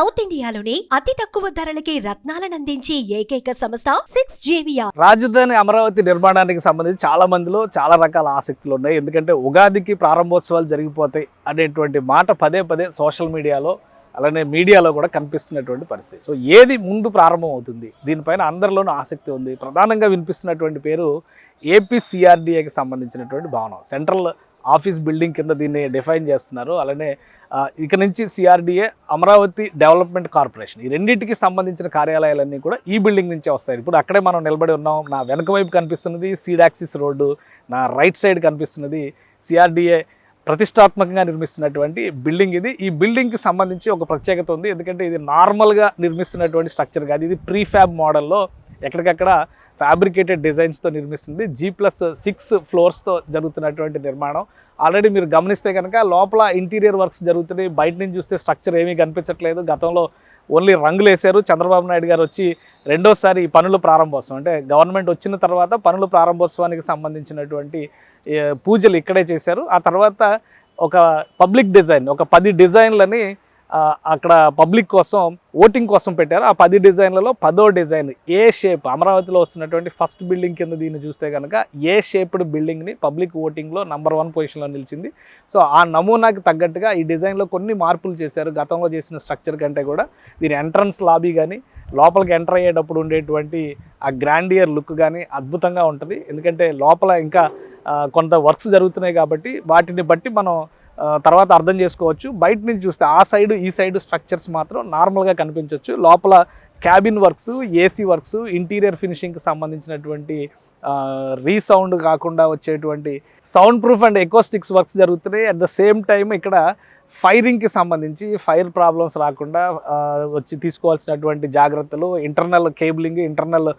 South ఇండియాలోని అతి తక్కువ ధరలకి రత్నాలను అందించే ఏకైక సంస్థ సిక్స్ జేవిఆర్. రాజధాని అమరావతి నిర్మాణానికి సంబంధించి చాలా మందిలో చాలా రకాల ఆసక్తులు ఉన్నాయి. ఎందుకంటే ఉగాదికి ప్రారంభోత్సవాలు జరిగిపోతాయి అనేటువంటి మాట పదే పదే సోషల్ మీడియాలో అలానే మీడియాలో కూడా కనిపిస్తున్నటువంటి పరిస్థితి. సో ఏది ముందు ప్రారంభం అవుతుంది దీనిపైన అందరిలోనూ ఆసక్తి ఉంది. ప్రధానంగా వినిపిస్తున్నటువంటి పేరు ఏపీసీఆర్డీఏకి సంబంధించినటువంటి భవనం. సెంట్రల్ ఆఫీస్ బిల్డింగ్ కింద దీన్ని డిఫైన్ చేస్తున్నారు. అలానే ఇక నుంచి సిఆర్డీఏ అమరావతి డెవలప్మెంట్ కార్పొరేషన్ ఈ రెండింటికి సంబంధించిన కార్యాలయాలన్నీ కూడా ఈ బిల్డింగ్ నుంచే వస్తాయి. ఇప్పుడు అక్కడే మనం నిలబడి ఉన్నాం. నా వెనక వైపు కనిపిస్తున్నది సీడాక్సిస్ రోడ్డు నా రైట్ సైడ్ కనిపిస్తున్నది సిఆర్డీఏ ప్రతిష్టాత్మకంగా నిర్మిస్తున్నటువంటి బిల్డింగ్ ఇది. ఈ బిల్డింగ్కి సంబంధించి ఒక ప్రత్యేకత ఉంది. ఎందుకంటే ఇది నార్మల్గా నిర్మిస్తున్నటువంటి స్ట్రక్చర్ కాదు. ఇది ప్రీ ఫ్యాబ్ మోడల్లో ఎక్కడికక్కడ ఫ్యాబ్రికేటెడ్ డిజైన్స్తో నిర్మిస్తుంది. జీ ప్లస్ సిక్స్ ఫ్లోర్స్తో జరుగుతున్నటువంటి నిర్మాణం. ఆల్రెడీ మీరు గమనిస్తే కనుక లోపల ఇంటీరియర్ వర్క్స్ జరుగుతున్నాయి. బయట నుంచి చూస్తే స్ట్రక్చర్ ఏమీ కనిపించట్లేదు. గతంలో ఓన్లీ రంగులు వేశారు. చంద్రబాబు నాయుడు గారు వచ్చి రెండోసారి ఈ పనులు ప్రారంభోత్సవం. అంటే గవర్నమెంట్ వచ్చిన తర్వాత పనులు ప్రారంభోత్సవానికి సంబంధించినటువంటి పూజలు ఇక్కడే చేశారు. ఆ తర్వాత ఒక పబ్లిక్ డిజైన్ ఒక పది డిజైన్లని అక్కడ పబ్లిక్ కోసం ఓటింగ్ కోసం పెట్టారు. ఆ పది డిజైన్లలో పదో డిజైన్ ఏ షేప్ అమరావతిలో వస్తున్నటువంటి ఫస్ట్ బిల్డింగ్ కింద దీన్ని చూస్తే కనుక ఏ షేప్డ్ బిల్డింగ్ని పబ్లిక్ ఓటింగ్లో నంబర్ వన్ పొజిషన్లో నిలిచింది. సో ఆ నమూనాకి తగ్గట్టుగా ఈ డిజైన్లో కొన్ని మార్పులు చేశారు. గతంలో చేసిన స్ట్రక్చర్ కంటే కూడా దీని ఎంట్రన్స్ లాబీ కానీ లోపలికి ఎంటర్ అయ్యేటప్పుడు ఉండేటువంటి ఆ గ్రాండియర్ లుక్ కానీ అద్భుతంగా ఉంటుంది. ఎందుకంటే లోపల ఇంకా కొంత వర్క్స్ జరుగుతున్నాయి కాబట్టి వాటిని బట్టి మనం తర్వాత అర్థం చేసుకోవచ్చు. బయట నుంచి చూస్తే ఆ సైడ్ ఈ సైడ్ స్ట్రక్చర్స్ మాత్రం నార్మల్గా కనిపించవచ్చు లోపల cabin works AC works interior ఫినిషింగ్కి సంబంధించినటువంటి రీసౌండ్ కాకుండా వచ్చేటువంటి sound proof and acoustics works జరుగుతున్నాయి. అట్ ద సేమ్ టైం ఇక్కడ ఫైరింగ్కి సంబంధించి ఫైర్ ప్రాబ్లమ్స్ రాకుండా వచ్చి తీసుకోవాల్సినటువంటి జాగ్రత్తలు ఇంటర్నల్ కేబులింగ్ ఇంటర్నల్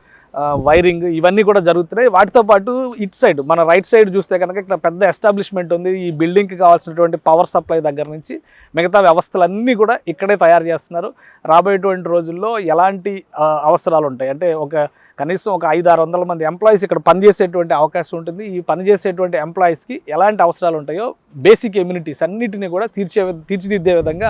వైరింగ్ ఇవన్నీ కూడా జరుగుతున్నాయి. వాటితో పాటు ఇట్ సైడ్ మన రైట్ సైడ్ చూస్తే కనుక ఇక్కడ పెద్ద ఎస్టాబ్లిష్మెంట్ ఉంది. ఈ బిల్డింగ్కి కావాల్సినటువంటి పవర్ సప్లై దగ్గర నుంచి మిగతా వ్యవస్థలన్నీ కూడా ఇక్కడే తయారు చేస్తున్నారు. రాబోయేటువంటి రోజుల్లో ఎలాంటి అవసరాలు ఉంటాయి? అంటే ఒక కనీసం ఒక ఐదు ఆరు వందల మంది ఎంప్లాయీస్ ఇక్కడ పనిచేసేటువంటి అవకాశం ఉంటుంది. ఈ పనిచేసేటువంటి ఎంప్లాయీస్కి ఎలాంటి అవసరాలు ఉంటాయో బేసిక్ ఎమ్యూనిటీస్ అన్నిటిని కూడా తీర్చే తీర్చిదిద్దే విధంగా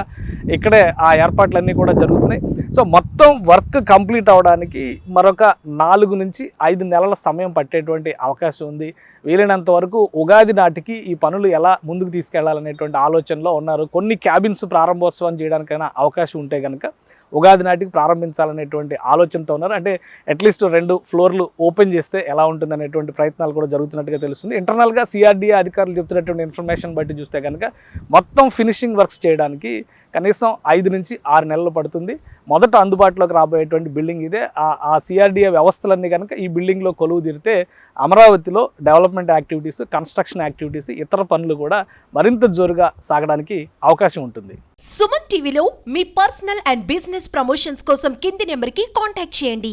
ఇక్కడే ఆ ఏర్పాట్లన్నీ కూడా జరుగుతున్నాయి. సో మొత్తం వర్క్ కంప్లీట్ అవడానికి మరొక నా నాలుగు నుంచి ఐదు నెలల సమయం పట్టేటువంటి అవకాశం ఉంది. వీలైనంత వరకు ఉగాది నాటికి ఈ పనులు ఎలా ముందుకు తీసుకెళ్ళాలనేటువంటి ఆలోచనలో ఉన్నారు. కొన్ని క్యాబిన్స్ ప్రారంభోత్సవం చేయడానికైనా అవకాశం ఉంటే కనుక ఉగాది నాటికి ప్రారంభించాలనేటువంటి ఆలోచనతో ఉన్నారు. అంటే అట్లీస్ట్ రెండు ఫ్లోర్లు ఓపెన్ చేస్తే ఎలా ఉంటుందనేటువంటి ప్రయత్నాలు కూడా జరుగుతున్నట్టుగా తెలుస్తుంది. ఇంటర్నల్గా సిఆర్డీఏ అధికారులు చెప్తున్నటువంటి ఇన్ఫర్మేషన్ బట్టి చూస్తే కనుక మొత్తం ఫినిషింగ్ వర్క్స్ చేయడానికి కనీసం ఐదు నుంచి ఆరు నెలలు పడుతుంది. మొదట అందుబాటులోకి రాబోయేటువంటి బిల్డింగ్ ఇదే. ఆ- సిఆర్డీఏ వ్యవస్థలన్నీ కనుక ఈ బిల్డింగ్లో కొలువు తీరితే అమరావతిలో డెవలప్మెంట్ యాక్టివిటీస్ కన్స్ట్రక్షన్ యాక్టివిటీస్ ఇతర పనులు కూడా మరింత జోరుగా సాగడానికి అవకాశం ఉంటుంది. సుమన్ టీవీలో మీ పర్సనల్ అండ్ బిజినెస్ ప్రమోషన్స్ కోసం కింది నెంబర్కి కాంటాక్ట్ చేయండి.